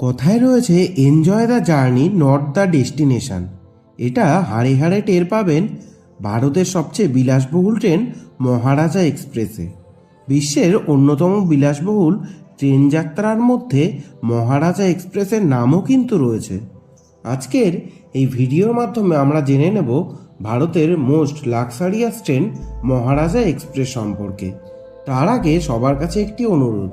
কথায় রয়েছে enjoy the journey not the destination এটা হাড়ে হাড়ে টের পাবেন ভারতের সবচেয়ে বিলাসবহুল ট্রেন মহারাজা এক্সপ্রেসে। বিশ্বের অন্যতম বিলাসবহুল ট্রেন যাত্রার মধ্যে মহারাজা এক্সপ্রেসের নামও কিন্তু রয়েছে। আজকের এই ভিডিওর মাধ্যমে আমরা জেনে নেব ভারতের most luxurious train Maharaja express সম্পর্কে। তার আগে সবার কাছে একটি অনুরোধ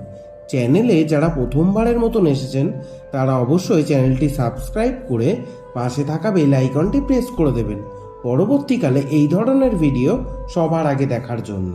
চ্যানেলে যারা প্রথমবারের মতন এসেছেন, তারা অবশ্যই চ্যানেলটি সাবস্ক্রাইব করে পাশে থাকা বেল আইকনটি প্রেস করে দেবেন। পরবর্তীকালে এই ধরনের ভিডিও সবার আগে দেখার জন্য।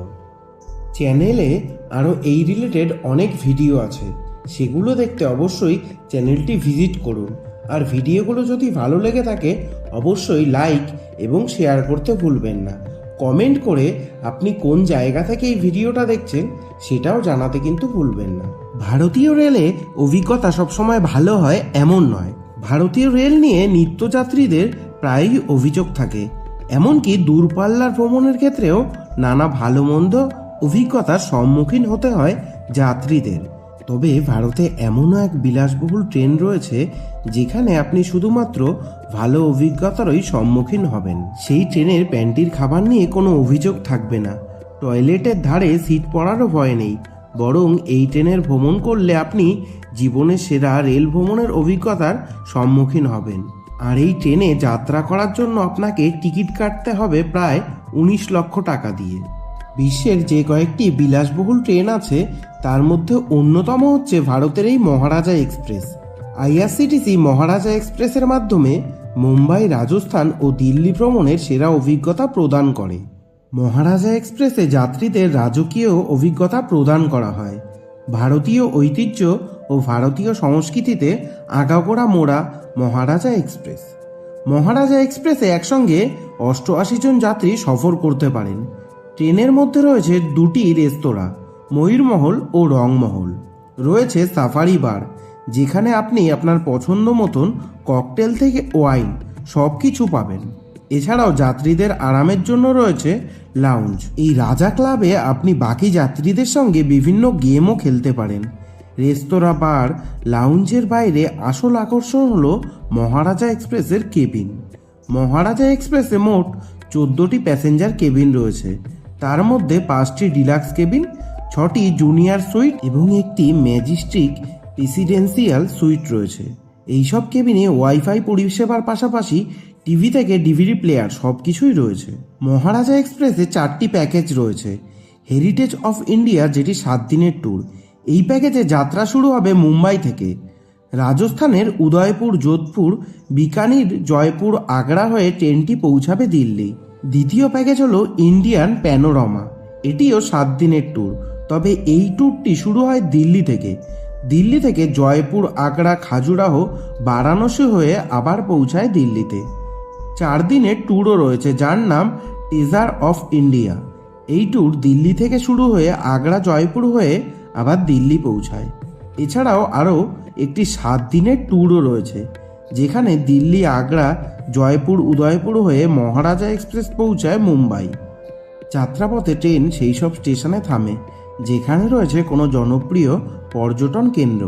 চ্যানেলে আরও এই রিলেটেড অনেক ভিডিও আছে। সেগুলো দেখতে অবশ্যই চ্যানেলটি ভিজিট করুন। আর ভিডিওগুলো যদি ভালো লেগে থাকে, অবশ্যই লাইক এবং শেয়ার করতে ভুলবেন না। কমেন্ট করে আপনি কোন জায়গা থেকে এই ভিডিওটা দেখছেন, সেটাও জানাতে কিন্তু ভুলবেন না। ভারতীয় রেলে অভিজ্ঞতা সবসময় ভালো হয় এমন নয়। ভারতীয় রেল নিয়ে নিত্যযাত্রীদের প্রায়ই অভিযোগ থাকে। এমনকি দূরপাল্লার ভ্রমণের ক্ষেত্রেও নানা ভালো মন্দ অভিজ্ঞতার সম্মুখীন হতে হয় যাত্রীদের। তবে ভারতে এমনও এক বিলাসবহুল ট্রেন রয়েছে, যেখানে আপনি শুধুমাত্র ভালো অভিজ্ঞতারই সম্মুখীন হবেন। সেই ট্রেনের প্যান্টির খাবার নিয়ে কোনো অভিযোগ থাকবে না। টয়লেটের ধারে সিট পড়ারও ভয় নেই। বরং এই ট্রেনের ভ্রমণ করলে আপনি জীবনের সেরা রেল ভ্রমণের অভিজ্ঞতার সম্মুখীন হবেন। আর এই ট্রেনে যাত্রা করার জন্য আপনাকে টিকিট কাটতে হবে প্রায় উনিশ লক্ষ টাকা দিয়ে। বিশ্বের যে কয়েকটি বিলাসবহুল ট্রেন আছে, তার মধ্যে অন্যতম হচ্ছে ভারতের এই মহারাজা এক্সপ্রেস। আইআরসিটিসি মহারাজা এক্সপ্রেসের মাধ্যমে মুম্বাই, রাজস্থান ও দিল্লি ভ্রমণের সেরা অভিজ্ঞতা প্রদান করে। মহারাজা এক্সপ্রেসে যাত্রীদের রাজকীয় অভিজ্ঞতা প্রদান করা হয়। ভারতীয় ঐতিহ্য ও ভারতীয় সংস্কৃতিতে আগাগোড়া মোড়া মহারাজা এক্সপ্রেস। মহারাজা এক্সপ্রেসে একসঙ্গে অষ্টআশি জন যাত্রী সফর করতে পারেন। ট্রেনের মধ্যে রয়েছে দুটি রেস্তোরাঁ, ময়ূরমহল ও রংমহল। রয়েছে সাফারি বার, যেখানে আপনি আপনার পছন্দ মতন ককটেল থেকে ওয়াইন সব কিছু পাবেন। এছাড়াও যাত্রীদের আরামের জন্য রয়েছে লাউঞ্জ এই রাজা ক্লাবে আপনি বাকি যাত্রীদের সঙ্গে বিভিন্ন গেমও খেলতে পারেন। রেস্তোরাঁ বার লাউঞ্জের বাইরে আসল আকর্ষণ হলো মহারাজা এক্সপ্রেসের কেবিন মহারাজা এক্সপ্রেসে মোট চোদ্দোটি প্যাসেঞ্জার কেবিন রয়েছে। তার মধ্যে পাঁচটি ডিলাক্স কেবিন ছটি জুনিয়র সুইট এবং একটি ম্যাজিস্ট্রিক প্রেসিডেন্সিয়াল সুইট রয়েছে। এইসব কেবিনে ওয়াইফাই পরিষেবার পাশাপাশি টিভি থেকে ডিভিডি প্লেয়ার সব কিছুই রয়েছে। মহারাজা এক্সপ্রেসে চারটি প্যাকেজ রয়েছে। হেরিটেজ অফ ইন্ডিয়া যেটি সাত দিনের ট্যুর। এই প্যাকেজে যাত্রা শুরু হবে মুম্বাই থেকে। রাজস্থানের উদয়পুর, যোধপুর, বিকানির, জয়পুর, আগ্রা হয়ে ট্রেনটি পৌঁছাবে দিল্লি। দ্বিতীয় প্যাকেজ হলো ইন্ডিয়ান প্যানোরামা। এটিও সাত দিনের ট্যুর। তবে এই ট্যুরটি শুরু হয় দিল্লি থেকে। দিল্লি থেকে জয়পুর, আগ্রা, খাজুরাহ, বারাণসী হয়ে আবার পৌঁছায় দিল্লিতে। চার দিনের ট্যুরও রয়েছে, যার নাম টেজার অফ ইন্ডিয়া এই ট্যুর দিল্লি থেকে শুরু হয়ে আগ্রা, জয়পুর হয়ে আবার দিল্লি পৌঁছায়। এছাড়াও আরও একটি সাত দিনের ট্যুরও রয়েছে, যেখানে দিল্লি, আগ্রা, জয়পুর, উদয়পুর হয়ে মহারাজা এক্সপ্রেস পৌঁছায় মুম্বাই। যাত্রাপথে ট্রেন সেই সব স্টেশনে থামে, যেখানে রয়েছে কোনো জনপ্রিয় পর্যটন কেন্দ্র।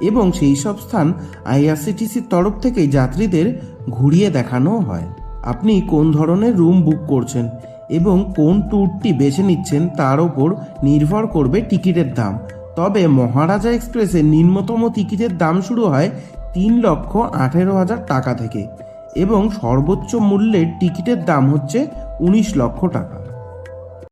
এবং সেই সব স্থান আইআরসিটিসির তরফ থেকে যাত্রীদের ঘুরিয়ে দেখানোও হয়। আপনি কোন ধরনের রুম বুক করছেন এবং কোন ট্যুরটি বেছে নিচ্ছেন তার ওপর নির্ভর করবে টিকিটের দাম। তবে মহারাজা এক্সপ্রেসের নিম্নতম টিকিটের দাম শুরু হয় তিন লক্ষ আঠেরো হাজার টাকা থেকে এবং সর্বোচ্চ মূল্যের টিকিটের দাম হচ্ছে উনিশ লক্ষ টাকা।